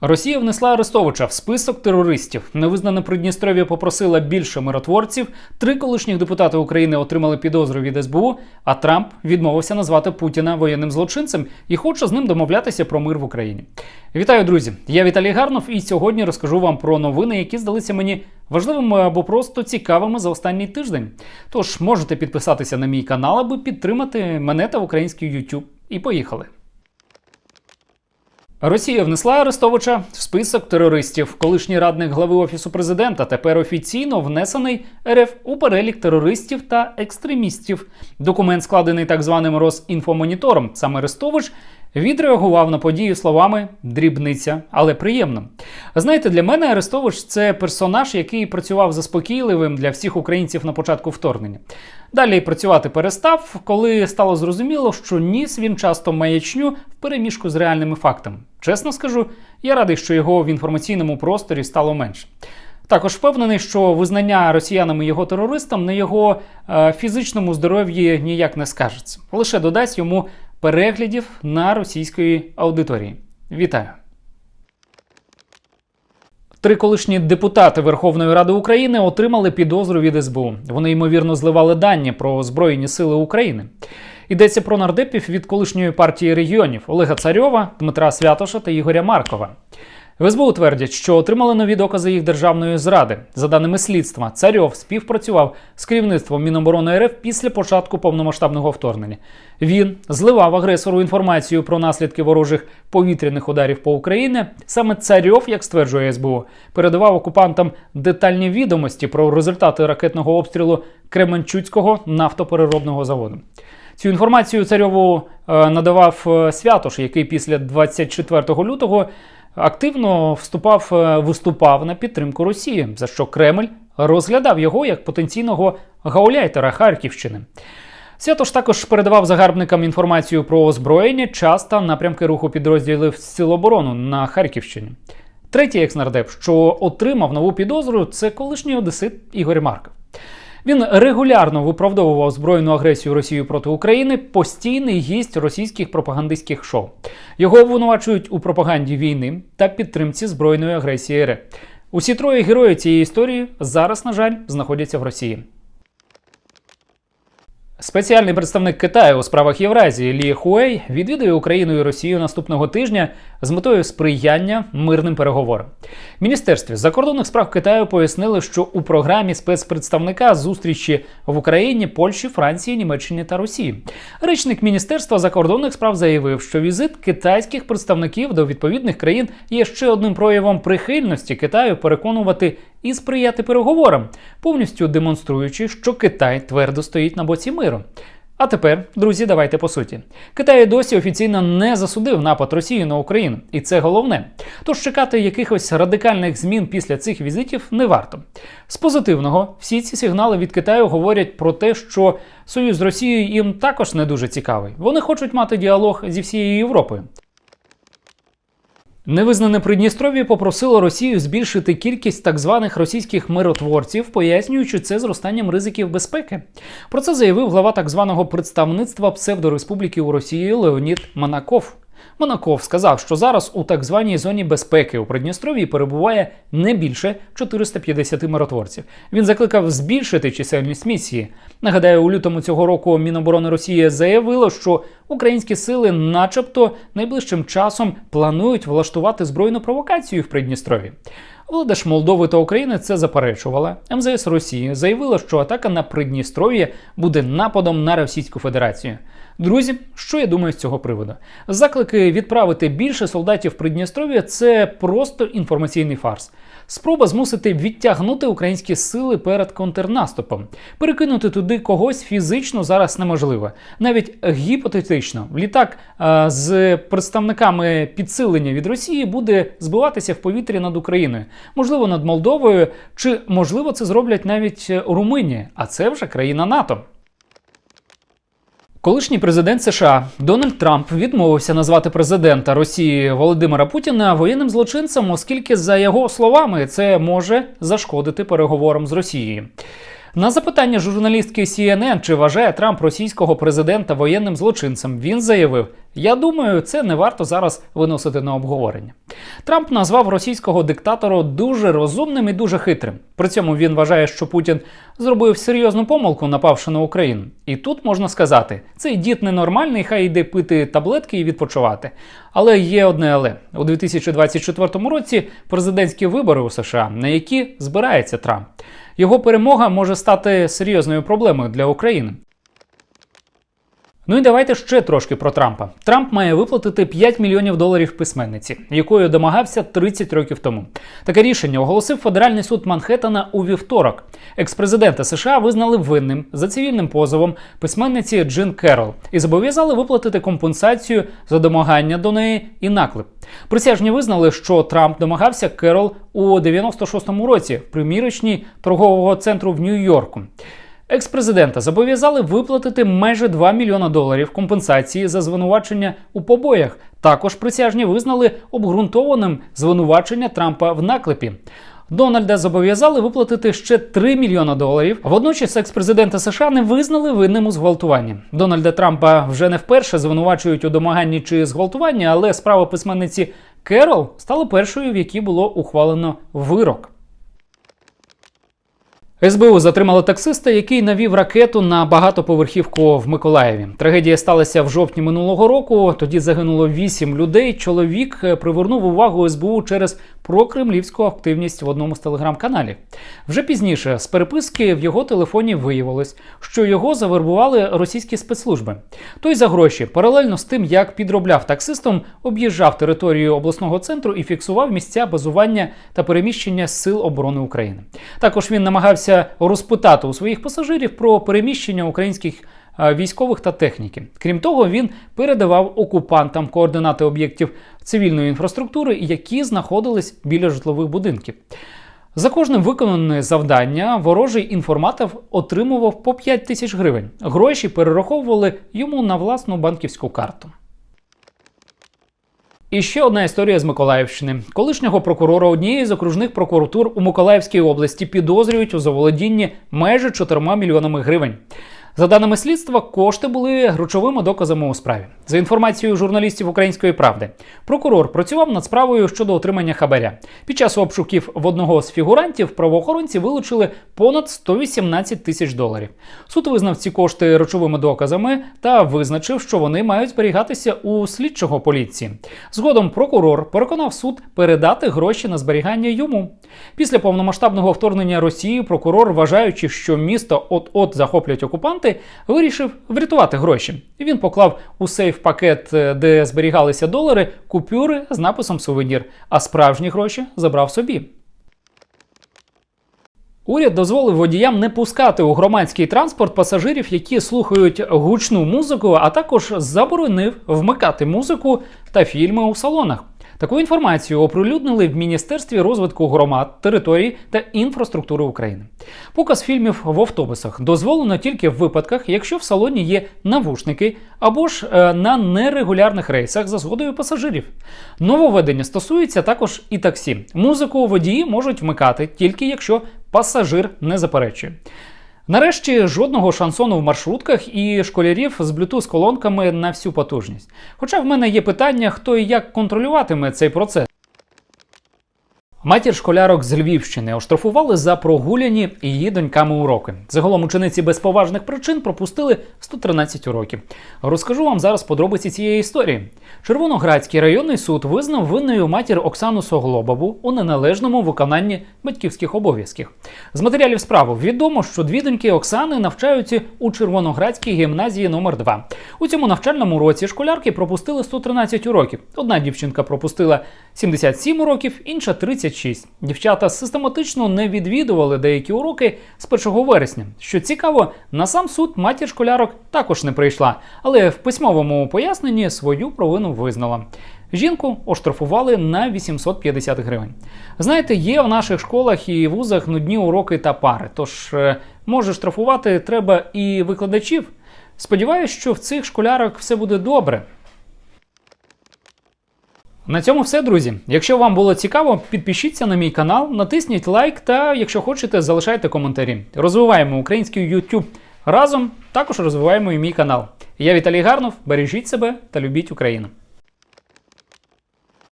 Росія внесла Арестовича в список терористів. Невизнане Придністров'я попросила більше миротворців. Три колишніх депутати України отримали підозру від СБУ. А Трамп відмовився назвати Путіна воєнним злочинцем і хоче з ним домовлятися про мир в Україні. Вітаю, друзі! Я Віталій Гарнов, і сьогодні розкажу вам про новини, які здалися мені важливими або просто цікавими за останній тиждень. Тож можете підписатися на мій канал, аби підтримати мене та український YouTube. І поїхали. Росія внесла Арестовича в список терористів. Колишній радник глави офісу президента тепер офіційно внесений РФ у перелік терористів та екстремістів. Документ складений так званим Росінфомонітором. Сам Арестович відреагував на подію словами дрібниця, але приємно. Знаєте, для мене Арестович це персонаж, який працював заспокійливим для всіх українців на початку вторгнення. Далі працювати перестав, коли стало зрозуміло, що ніс він часто маячню в переміжку з реальними фактами. Чесно скажу, я радий, що його в інформаційному просторі стало менше. Також впевнений, що визнання росіянами його терористам на його е, фізичному здоров'ї ніяк не скажеться, лише додасть йому переглядів на російської аудиторії. Вітаю! Три колишні депутати Верховної Ради України отримали підозру від СБУ. Вони ймовірно зливали дані про Збройні Сили України. Йдеться про нардепів від колишньої партії регіонів Олега Царьова, Дмитра Святоша та Ігоря Маркова. В СБУ твердять, що отримали нові докази їх державної зради. За даними слідства, Царьов співпрацював з керівництвом Міноборони РФ після початку повномасштабного вторгнення. Він зливав агресору інформацію про наслідки ворожих повітряних ударів по Україні. Саме Царьов, як стверджує СБУ, передавав окупантам детальні відомості про результати ракетного обстрілу Кременчуцького нафтопереробного заводу. Цю інформацію царьову е, надавав е, Святош, який після 24 лютого активно вступав, е, виступав на підтримку Росії, за що Кремль розглядав його як потенційного гауляйтера Харківщини. Святош також передавав загарбникам інформацію про озброєння, час та напрямки руху підрозділів Сил оборони на Харківщині. Третій екснардеп, що отримав нову підозру, це колишній одесит Ігор Марков. Він регулярно виправдовував збройну агресію Росії проти України, постійний гість російських пропагандистських шоу. Його обвинувачують у пропаганді війни та підтримці збройної агресії РФ. Усі троє герої цієї історії зараз, на жаль, знаходяться в Росії. Спеціальний представник Китаю у справах Євразії Лі Хуей відвідує Україну і Росію наступного тижня з метою сприяння мирним переговорам. Міністерстві закордонних справ Китаю пояснили, що у програмі спецпредставника зустрічі в Україні, Польщі, Франції, Німеччині та Росії. Речник Міністерства закордонних справ заявив, що візит китайських представників до відповідних країн є ще одним проявом прихильності Китаю переконувати і сприяти переговорам, повністю демонструючи, що Китай твердо стоїть на боці миру. А тепер, друзі, давайте по суті. Китай досі офіційно не засудив напад Росії на Україну, і це головне. Тож чекати якихось радикальних змін після цих візитів не варто. З позитивного, всі ці сигнали від Китаю говорять про те, що союз з Росією їм також не дуже цікавий. Вони хочуть мати діалог зі всією Європою. Невизнане Придністров'я попросило Росію збільшити кількість так званих російських миротворців, пояснюючи це зростанням ризиків безпеки. Про це заявив глава так званого представництва псевдореспубліки у Росії Леонід Манаков. Монаков сказав, що зараз у так званій зоні безпеки у Придністров'ї перебуває не більше 450 миротворців. Він закликав збільшити чисельність місії. Нагадаю, у лютому цього року Міноборони Росії заявило, що українські сили, начебто, найближчим часом планують влаштувати збройну провокацію в Придністров'ї. Влада ж Молдови та України це заперечувала. МЗС Росії заявила, що атака на Придністров'я буде нападом на Російську Федерацію. Друзі, що я думаю з цього приводу? Заклики відправити більше солдатів Придністров'я це просто інформаційний фарс. Спроба змусити відтягнути українські сили перед контрнаступом. Перекинути туди когось фізично зараз неможливо. Навіть гіпотетично, літак а, з представниками підсилення від Росії буде збиватися в повітрі над Україною, можливо, над Молдовою, чи можливо це зроблять навіть Румунія, а це вже країна НАТО. Колишній президент США Дональд Трамп відмовився назвати президента Росії Володимира Путіна воєнним злочинцем, оскільки, за його словами, це може зашкодити переговорам з Росією. На запитання журналістки CNN, чи вважає Трамп російського президента воєнним злочинцем, він заявив: Я думаю, це не варто зараз виносити на обговорення. Трамп назвав російського диктатора дуже розумним і дуже хитрим. При цьому він вважає, що Путін зробив серйозну помилку, напавши на Україну. І тут можна сказати, цей дід ненормальний, хай йде пити таблетки і відпочивати. Але є одне але у 2024 році президентські вибори у США, на які збирається Трамп. Його перемога може стати серйозною проблемою для України. Ну і давайте ще трошки про Трампа. Трамп має виплатити 5 мільйонів доларів письменниці, якою домагався 30 років тому. Таке рішення оголосив федеральний суд Манхеттена у вівторок. Екс-президента США визнали винним за цивільним позовом письменниці Джин Керол і зобов'язали виплатити компенсацію за домагання до неї і наклеп. Присяжні визнали, що Трамп домагався Керол у 96-му році в примірочній торгового центру в Нью-Йорку. Екс-президента зобов'язали виплатити майже 2 мільйона доларів компенсації за звинувачення у побоях. Також присяжні визнали обґрунтованим звинувачення Трампа в наклепі. Дональда зобов'язали виплатити ще 3 мільйона доларів. Водночас екс-президента США не визнали винним у зґвалтуванні. Дональда Трампа вже не вперше звинувачують у домаганні чи зґвалтуванні, але справа письменниці Керол стала першою, в якій було ухвалено вирок. СБУ затримало таксиста, який навів ракету на багатоповерхівку в Миколаєві. Трагедія сталася в жовтні минулого року. Тоді загинуло вісім людей. Чоловік е, привернув увагу СБУ через прокремлівську активність в одному з телеграм-каналів. Вже пізніше з переписки в його телефоні виявилось, що його завербували російські спецслужби. Той за гроші, паралельно з тим, як підробляв таксистом, об'їжджав територію обласного центру і фіксував місця базування та переміщення сил оборони України. Також він намагався розпитати у своїх пасажирів про переміщення українських е, військових та техніки. Крім того, він передавав окупантам координати об'єктів цивільної інфраструктури, які знаходились біля житлових будинків. За кожним виконане завдання ворожий інформатор отримував по 5 тисяч гривень. Гроші перераховували йому на власну банківську карту. І ще одна історія з Миколаївщини. Колишнього прокурора однієї з окружних прокуратур у Миколаївській області підозрюють у заволодінні майже 4 мільйонами гривень. За даними слідства, кошти були грошовими доказами у справі. За інформацією журналістів Української правди, прокурор працював над справою щодо отримання хабаря. Під час обшуків в одного з фігурантів правоохоронці вилучили понад 118 тисяч доларів. Суд визнав ці кошти речовими доказами та визначив, що вони мають зберігатися у слідчого поліції. Згодом прокурор переконав суд передати гроші на зберігання йому. Після повномасштабного вторгнення Росії прокурор, вважаючи, що місто от-от захоплять окупанти, вирішив врятувати гроші. Він поклав у сейф пакет, е, де зберігалися долари, купюри з написом сувенір, а справжні гроші забрав собі. Уряд дозволив водіям не пускати у громадський транспорт пасажирів, які слухають гучну музику, а також заборонив вмикати музику та фільми у салонах. Таку інформацію оприлюднили в Міністерстві розвитку громад, територій та інфраструктури України. Показ фільмів в автобусах дозволено тільки в випадках, якщо в салоні є навушники або ж е, на нерегулярних рейсах за згодою пасажирів. Нововведення стосується також і таксі. Музику водії можуть вмикати тільки якщо пасажир не заперечує. Нарешті жодного шансону в маршрутках і школярів з Bluetooth колонками на всю потужність. Хоча в мене є питання, хто і як контролюватиме цей процес. Матір школярок з Львівщини оштрафували за прогуляні її доньками уроки. Загалом учениці без поважних причин пропустили 113 уроків. Розкажу вам зараз подробиці цієї історії. Червоноградський районний суд визнав винною матір Оксану Соглобову у неналежному виконанні батьківських обов'язків. З матеріалів справи відомо, що дві доньки Оксани навчаються у Червоноградській гімназії номер 2 У цьому навчальному році школярки пропустили 113 уроків. Одна дівчинка пропустила 77 уроків, інша 36. Дівчата систематично не відвідували деякі уроки з 1 вересня. Що цікаво, на сам суд матір школярок також не прийшла, але в письмовому поясненні свою провину визнала. Жінку оштрафували на 850 гривень. Знаєте, є в наших школах і вузах нудні уроки та пари. Тож е, може штрафувати треба і викладачів. Сподіваюсь, що в цих школярок все буде добре. На цьому все, друзі. Якщо вам було цікаво, підпишіться на мій канал, натисніть лайк та, якщо хочете, залишайте коментарі. Розвиваємо український YouTube разом, також розвиваємо і мій канал. Я Віталій Гарнов. Бережіть себе та любіть Україну.